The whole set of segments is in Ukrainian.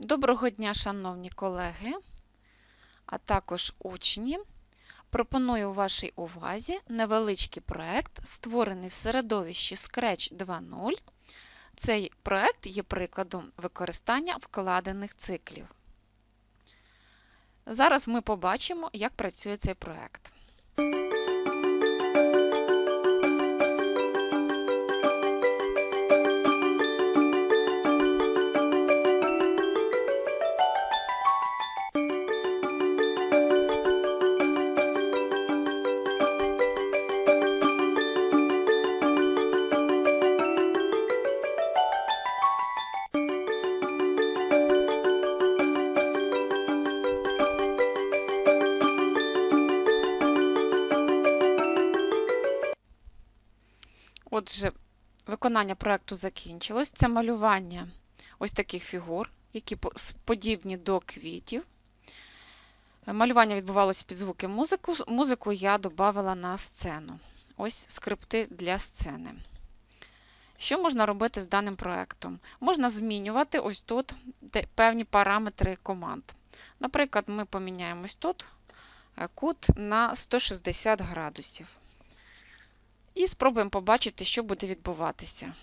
Доброго дня, шановні колеги, а також учні. Пропоную вашій увазі невеличкий проект, створений в середовищі Scratch 2.0. Цей проект є прикладом використання вкладених циклів. Зараз ми побачимо, як працює цей проект. Отже, виконання проекту закінчилось. Це малювання ось таких фігур, які подібні до квітів. Малювання відбувалося під звуки музику. Музику я додавала на сцену. Ось скрипти для сцени. Що можна робити з даним проектом? Можна змінювати ось тут певні параметри команд. Наприклад, ми поміняємо ось тут е, кут на 160 градусів. І спробуємо побачити, що буде відбуватися.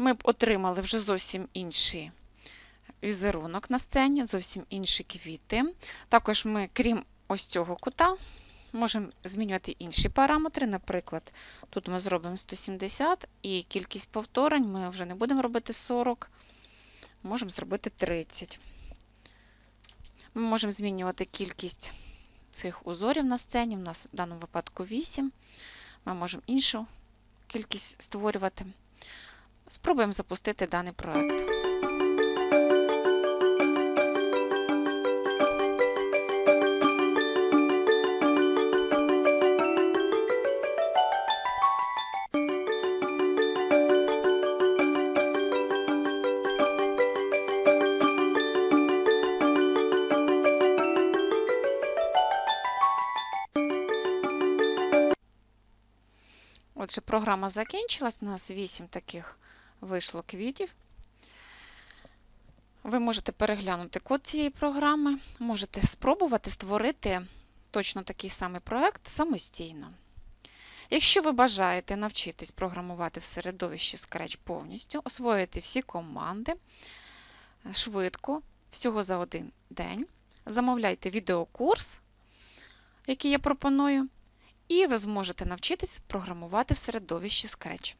Ми б отримали вже зовсім інший візерунок на сцені, зовсім інші квіти. Також ми, крім ось цього кута, можемо змінювати інші параметри. Наприклад, тут ми зробимо 170 і кількість повторень ми вже не будемо робити 40, можемо зробити 30. Ми можемо змінювати кількість цих узорів на сцені. У нас в даному випадку 8. Ми можемо іншу кількість створювати. Спробуємо запустити даний проект. Отже, програма закінчилась. У нас 8 таких вийшло квітів. Ви можете переглянути код цієї програми, можете спробувати створити точно такий самий проект самостійно. Якщо ви бажаєте навчитись програмувати в середовищі Scratch повністю, освоїти всі команди швидко, всього за один день, замовляйте відеокурс, який я пропоную, і ви зможете навчитись програмувати в середовищі Scratch.